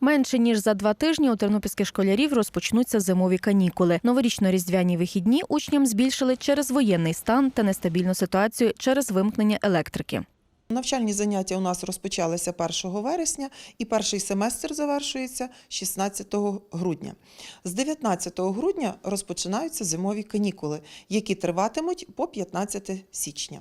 Менше ніж за два тижні у тернопільських школярів розпочнуться зимові канікули. Новорічно-різдвяні вихідні учням збільшили через воєнний стан та нестабільну ситуацію через вимкнення електрики. Навчальні заняття у нас розпочалися 1 вересня і перший семестр завершується 16 грудня. З 19 грудня розпочинаються зимові канікули, які триватимуть по 15 січня.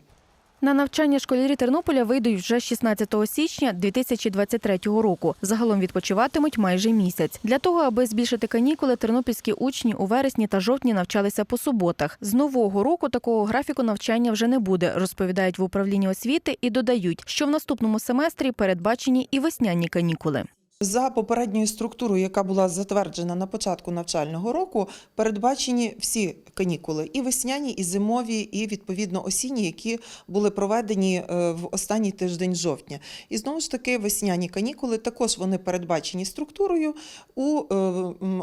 На навчання школярі Тернополя вийдуть вже 16 січня 2023 року. Загалом відпочиватимуть майже місяць. Для того, аби збільшити канікули, тернопільські учні у вересні та жовтні навчалися по суботах. З нового року такого графіку навчання вже не буде, розповідають в управлінні освіти і додають, що в наступному семестрі передбачені і весняні канікули. За попередньою структурою, яка була затверджена на початку навчального року, передбачені всі канікули і весняні, і зимові, і відповідно осінні, які були проведені е, в останній тиждень жовтня. І знову ж таки, весняні канікули також вони передбачені структурою у е,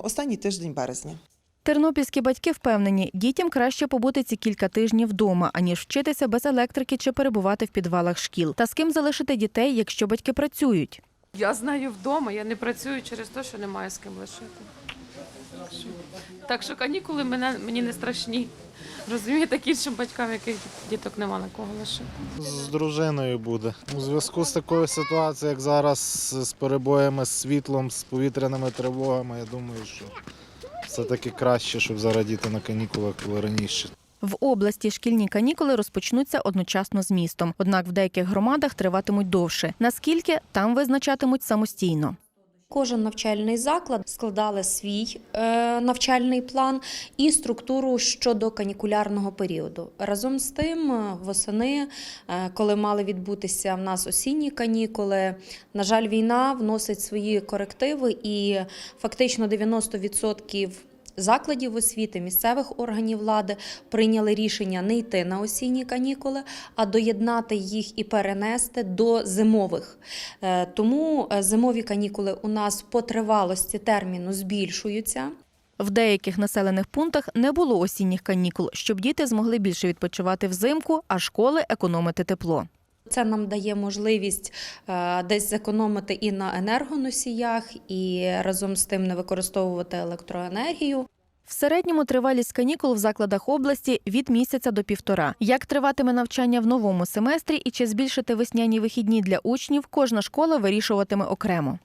останній тиждень березня. Тернопільські батьки впевнені, дітям краще побути ці кілька тижнів вдома, аніж вчитися без електрики чи перебувати в підвалах шкіл. Та з ким залишити дітей, якщо батьки працюють. Я знаю вдома, я не працюю через те, що немає з ким лишити. Так що канікули мене, мені не страшні. Розумієте, так іншим батькам, яких діток нема на кого лишити. З дружиною буде. У зв'язку з такою ситуацією, як зараз, з перебоями з світлом, з повітряними тривогами, я думаю, що все-таки краще, щоб зараз діти на канікулах були раніше. В області шкільні канікули розпочнуться одночасно з містом. Однак в деяких громадах триватимуть довше. Наскільки там визначатимуть самостійно. Кожен навчальний заклад складали свій е, навчальний план і структуру щодо канікулярного періоду. Разом з тим, е, восени, е, коли мали відбутися в нас осінні канікули, на жаль, війна вносить свої корективи, і фактично 90% Закладів освіти, місцевих органів влади прийняли рішення не йти на осінні канікули, а доєднати їх і перенести до зимових. Е, Тому е, зимові канікули у нас по тривалості терміну збільшуються. В деяких населених пунктах не було осінніх канікул, щоб діти змогли більше відпочивати взимку, а школи економити тепло. Це нам дає можливість е, десь зекономити і на енергоносіях, і разом з тим не використовувати електроенергію. В середньому тривалість канікул в закладах області від місяця до півтора. Як триватиме навчання в новому семестрі і чи збільшити весняні вихідні для учнів, кожна школа вирішуватиме окремо.